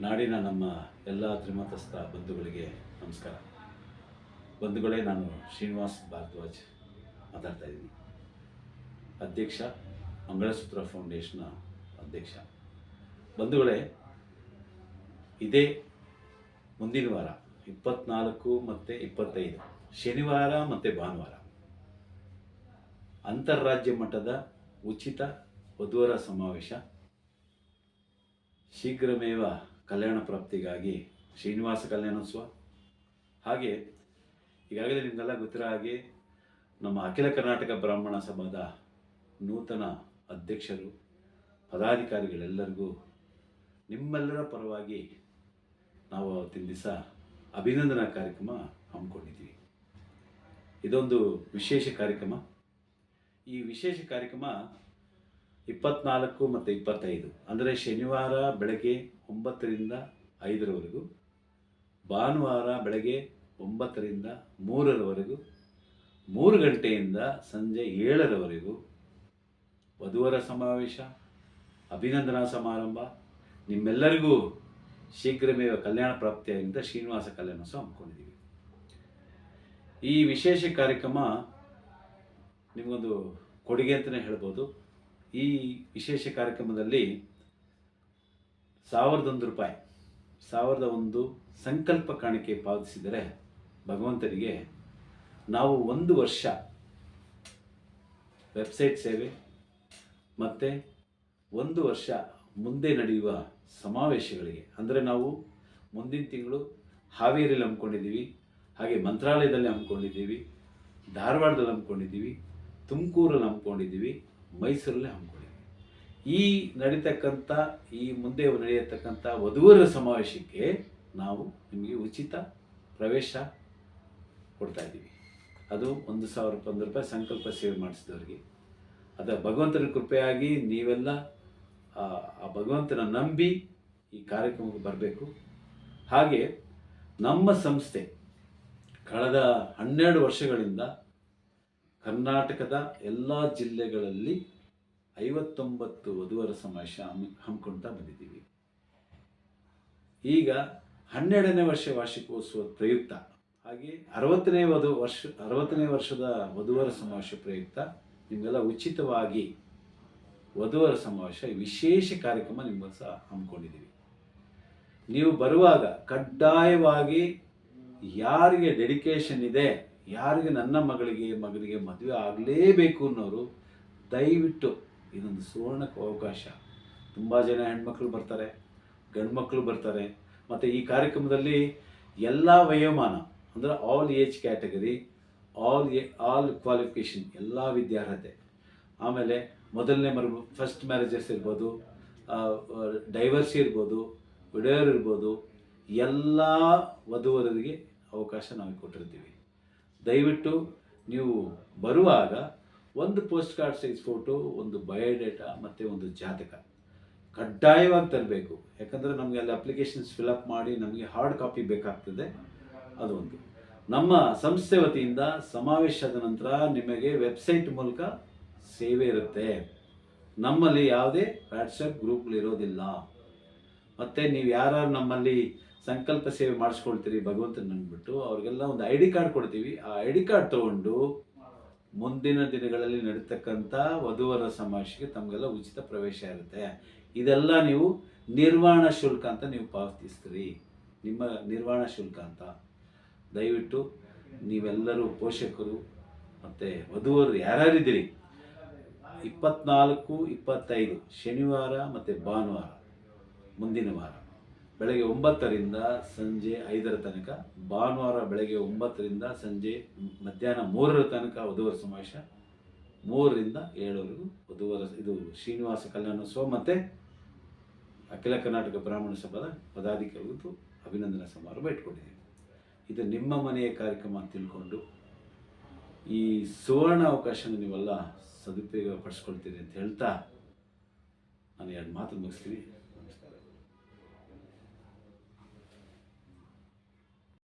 ನಾಡಿನ ನಮ್ಮ ಎಲ್ಲ ತ್ರಿಮತಸ್ಥ ಬಂಧುಗಳಿಗೆ ನಮಸ್ಕಾರ. ಬಂಧುಗಳೇ, ನಾನು ಶ್ರೀನಿವಾಸ್ ಭಾರದ್ವಾಜ್ ಮಾತಾಡ್ತಾ ಇದ್ದೀನಿ. ಅಧ್ಯಕ್ಷ, ಮಂಗಳಸೂತ್ರ ಫೌಂಡೇಶನ್ನ ಅಧ್ಯಕ್ಷ. ಬಂಧುಗಳೇ, ಇದೇ ಮುಂದಿನ ವಾರ, ಇಪ್ಪತ್ನಾಲ್ಕು ಮತ್ತು ಇಪ್ಪತ್ತೈದು, ಶನಿವಾರ ಮತ್ತು ಭಾನುವಾರ. ಅಂತಾರಾಜ್ಯ ಮಟ್ಟದ ಉಚಿತ ವಧುವರ ಸಮಾವೇಶ. ಶೀಘ್ರಮೇವ ಕಲ್ಯಾಣ ಪ್ರಾಪ್ತಿಗಾಗಿ, ಶ್ರೀನಿವಾಸ ಕಲ್ಯಾಣೋತ್ಸವ. ಹಾಗೆ ಈಗಾಗಲೇ ನಿಮಗೆಲ್ಲ ಗೊತ್ತಿರೋ ಹಾಗೆ ನಮ್ಮ ಅಖಿಲ ಕರ್ನಾಟಕ ಬ್ರಾಹ್ಮಣ ಸಭಾದ ನೂತನ ಅಧ್ಯಕ್ಷರು, ಪದಾಧಿಕಾರಿಗಳೆಲ್ಲರಿಗೂ ನಿಮ್ಮೆಲ್ಲರ ಪರವಾಗಿ ನಾವು ಅವತ್ತಿನ ದಿವಸ ಅಭಿನಂದನಾ ಕಾರ್ಯಕ್ರಮ ಹಮ್ಮಿಕೊಂಡಿದ್ದೀವಿ. ಇದೊಂದು ವಿಶೇಷ ಕಾರ್ಯಕ್ರಮ. ಈ ವಿಶೇಷ ಕಾರ್ಯಕ್ರಮ ಇಪ್ಪತ್ನಾಲ್ಕು ಮತ್ತು ಇಪ್ಪತ್ತೈದು. ಅಂದರೆ ಶನಿವಾರ ಬೆಳಗ್ಗೆ ಒಂಬತ್ತರಿಂದ ಐದರವರೆಗೂ, ಭಾನುವಾರ ಬೆಳಗ್ಗೆ ಒಂಬತ್ತರಿಂದ ಮೂರರವರೆಗೂ, ಮೂರು ಗಂಟೆಯಿಂದ ಸಂಜೆ ಏಳರವರೆಗೂ ವಧುವರ ಸಮಾವೇಶ, ಅಭಿನಂದನಾ ಸಮಾರಂಭ. ನಿಮ್ಮೆಲ್ಲರಿಗೂ ಶೀಘ್ರಮೇವ ಕಲ್ಯಾಣ ಪ್ರಾಪ್ತಿಯಿಂದ ಶ್ರೀನಿವಾಸ ಕಲ್ಯಾಣೋತ್ಸವ ಹಮ್ಮಿಕೊಂಡಿದ್ದೀವಿ. ಈ ವಿಶೇಷ ಕಾರ್ಯಕ್ರಮ ನಿಮಗೊಂದು ಕೊಡುಗೆ ಅಂತಲೇ ಹೇಳ್ಬೋದು. ಈ ವಿಶೇಷ ಕಾರ್ಯಕ್ರಮದಲ್ಲಿ ಸಾವಿರದ ಒಂದು ರೂಪಾಯಿ, ಸಾವಿರದ ಒಂದು ಸಂಕಲ್ಪ ಕಾಣಿಕೆ ಪಾವತಿಸಿದರೆ ಭಗವಂತನಿಗೆ ನಾವು ಒಂದು ವರ್ಷ ವೆಬ್ಸೈಟ್ ಸೇವೆ ಮತ್ತು ಒಂದು ವರ್ಷ ಮುಂದೆ ನಡೆಯುವ ಸಮಾವೇಶಗಳಿಗೆ, ಅಂದರೆ ನಾವು ಮುಂದಿನ ತಿಂಗಳು ಹಾವೇರಿಯಲ್ಲಿ ಹಮ್ಮಿಕೊಂಡಿದ್ದೀವಿ, ಹಾಗೆ ಮಂತ್ರಾಲಯದಲ್ಲಿ ಹಮ್ಮಿಕೊಂಡಿದ್ದೀವಿ, ಧಾರವಾಡದಲ್ಲಿ ಹಮ್ಮಿಕೊಂಡಿದ್ದೀವಿ, ತುಮಕೂರಲ್ಲಿ ಹಮ್ಮಿಕೊಂಡಿದ್ದೀವಿ ಮೈಸೂರಲ್ಲಿ ಹಮ್ಮಿಕೊಳ್ಳಿ ಈ ನಡೀತಕ್ಕಂಥ, ಈ ಮುಂದೆ ನಡೆಯತಕ್ಕಂಥ ವಧುವರ ಸಮಾವೇಶಕ್ಕೆ ನಾವು ನಿಮಗೆ ಉಚಿತ ಪ್ರವೇಶ ಕೊಡ್ತಾ ಇದ್ದೀವಿ. ಅದು ಒಂದು ಸಾವಿರ ಒಂದು ರೂಪಾಯಿ ಸಂಕಲ್ಪ ಸೇವೆ ಮಾಡಿಸಿದವರಿಗೆ. ಅದು ಭಗವಂತನ ಕೃಪೆಯಾಗಿ ನೀವೆಲ್ಲ ಆ ಭಗವಂತನ ನಂಬಿ ಈ ಕಾರ್ಯಕ್ರಮಕ್ಕೆ ಬರಬೇಕು. ಹಾಗೆ ನಮ್ಮ ಸಂಸ್ಥೆ ಕಳೆದ ಹನ್ನೆರಡು ವರ್ಷಗಳಿಂದ ಕರ್ನಾಟಕದ ಎಲ್ಲ ಜಿಲ್ಲೆಗಳಲ್ಲಿ ಐವತ್ತೊಂಬತ್ತು ವಧುವರ ಸಮಾವೇಶ ಹಮ್ಮಿ ಹಮ್ಮಿಕೊಳ್ತಾ ಬಂದಿದ್ದೀವಿ. ಈಗ ಹನ್ನೆರಡನೇ ವರ್ಷ ವಾರ್ಷಿಕೋತ್ಸವ ಪ್ರಯುಕ್ತ, ಹಾಗೆ ಅರವತ್ತನೇ ವಧು, ವರ್ಷ, ಅರವತ್ತನೇ ವರ್ಷದ ವಧುವರ ಸಮಾವೇಶ ಪ್ರಯುಕ್ತ ನಿಮಗೆಲ್ಲ ಉಚಿತವಾಗಿ ವಧುವರ ಸಮಾವೇಶ ವಿಶೇಷ ಕಾರ್ಯಕ್ರಮ ನಿಮ್ಮ ಸಹ ಹಮ್ಮಿಕೊಂಡಿದ್ದೀವಿ. ನೀವು ಬರುವಾಗ ಕಡ್ಡಾಯವಾಗಿ ಯಾರಿಗೆ ಡೆಡಿಕೇಶನ್ ಇದೆ ಯಾರಿಗೆ ನನ್ನ ಮಗಳಿಗೆ, ಮಗನಿಗೆ ಮದುವೆ ಆಗಲೇಬೇಕು ಅನ್ನೋರು ದಯವಿಟ್ಟು ಇದೊಂದು ಸುವರ್ಣ ಅವಕಾಶ. ತುಂಬ ಜನ ಹೆಣ್ಮಕ್ಳು ಬರ್ತಾರೆ ಗಂಡು ಬರ್ತಾರೆ. ಮತ್ತು ಈ ಕಾರ್ಯಕ್ರಮದಲ್ಲಿ ಎಲ್ಲ ವಯೋಮಾನ, ಅಂದರೆ all age category all A all qualification ಎಲ್ಲ ವಿದ್ಯಾರ್ಹತೆ. ಆಮೇಲೆ ಮೊದಲನೇ ಮರು ಫಸ್ಟ್ ಮ್ಯಾರೇಜಸ್ ಇರ್ಬೋದು ಡೈವರ್ಸ್ ಇರ್ಬೋದು ವಿಡಿಯೋರ್ ಇರ್ಬೋದು, ಎಲ್ಲ ವಧುವರರಿಗೆ ಅವಕಾಶ ನಾವು ಕೊಟ್ಟಿರ್ತೀವಿ. ದಯವಿಟ್ಟು ನೀವು ಬರುವಾಗ ಒಂದು ಪೋಸ್ಟ್ ಕಾರ್ಡ್ ಸೈಜ್ ಫೋಟೋ, ಒಂದು ಬಯೋಡೇಟಾ ಮತ್ತು ಒಂದು ಜಾತಕ ಕಡ್ಡಾಯವಾಗಿ ತರಬೇಕು. ಯಾಕಂದರೆ ನಮಗೆ ಅಲ್ಲಿ ಅಪ್ಲಿಕೇಶನ್ಸ್ ಫಿಲಪ್ ಮಾಡಿ ನಮಗೆ ಹಾರ್ಡ್ ಕಾಪಿ ಬೇಕಾಗ್ತದೆ. ಅದೊಂದು. ನಮ್ಮ ಸಂಸ್ಥೆ ವತಿಯಿಂದ ಸಮಾವೇಶದ ನಂತರ ನಿಮಗೆ ವೆಬ್ಸೈಟ್ ಮೂಲಕ ಸೇವೆ ಇರುತ್ತೆ. ನಮ್ಮಲ್ಲಿ ಯಾವುದೇ ವಾಟ್ಸಪ್ ಗ್ರೂಪ್ಗಳಿರೋದಿಲ್ಲ ಮತ್ತು ನೀವು ಯಾರು ನಮ್ಮಲ್ಲಿ ಸಂಕಲ್ಪ ಸೇವೆ ಮಾಡಿಸ್ಕೊಳ್ತೀರಿ ಭಗವಂತನ ಅಂದ್ಬಿಟ್ಟು ಅವ್ರಿಗೆಲ್ಲ ಒಂದು ಐ ಡಿ ಕಾರ್ಡ್ ಕೊಡ್ತೀವಿ. ಆ ಐ ಡಿ ಕಾರ್ಡ್ ತಗೊಂಡು ಮುಂದಿನ ದಿನಗಳಲ್ಲಿ ನಡೀತಕ್ಕಂಥ ವಧುವರ ಸಮಾಜಕ್ಕೆ ತಮಗೆಲ್ಲ ಉಚಿತ ಪ್ರವೇಶ ಇರುತ್ತೆ. ಇದೆಲ್ಲ ನೀವು ನಿರ್ವಹಣ ಶುಲ್ಕ ಅಂತ ನೀವು ಪಾವತಿಸ್ತೀರಿ. ನಿಮ್ಮ ನಿರ್ವಹಣ ಶುಲ್ಕ ಅಂತ. ದಯವಿಟ್ಟು ನೀವೆಲ್ಲರೂ ಪೋಷಕರು ಮತ್ತು ವಧುವರು ಯಾರ್ಯಾರಿದ್ದೀರಿ? ಇಪ್ಪತ್ನಾಲ್ಕು, ಇಪ್ಪತ್ತೈದು ಶನಿವಾರ ಮತ್ತು ಭಾನುವಾರ, ಮುಂದಿನ ವಾರ. ಬೆಳಗ್ಗೆ ಒಂಬತ್ತರಿಂದ ಸಂಜೆ ಐದರ ತನಕ, ಭಾನುವಾರ ಬೆಳಗ್ಗೆ ಒಂಬತ್ತರಿಂದ ಸಂಜೆ ಮಧ್ಯಾಹ್ನ ಮೂರರ ತನಕ ವಧುವರ ಸಮಾವೇಶ, ಮೂರರಿಂದ ಏಳವರೆಗೂ ವಧುವರ ಇದು ಶ್ರೀನಿವಾಸ ಕಲ್ಯಾಣೋತ್ಸವ ಮತ್ತು ಅಖಿಲ ಕರ್ನಾಟಕ ಬ್ರಾಹ್ಮಣ ಸಭಾದ ಪದಾಧಿಕಾರಿಗಳು ಅಭಿನಂದನಾ ಸಮಾರಂಭ ಇಟ್ಕೊಂಡಿದ್ದೀವಿ. ಇದು ನಿಮ್ಮ ಮನೆಯ ಕಾರ್ಯಕ್ರಮ ಅಂತ ತಿಳ್ಕೊಂಡು ಈ ಸುವರ್ಣ ಅವಕಾಶನ ನೀವೆಲ್ಲ ಸದುಪಯೋಗ ಪಡಿಸ್ಕೊಳ್ತೀರಿ ಅಂತ ಹೇಳ್ತಾ ನಾನು ಎರಡು ಮಾತು ಮುಗಿಸ್ತೀನಿ.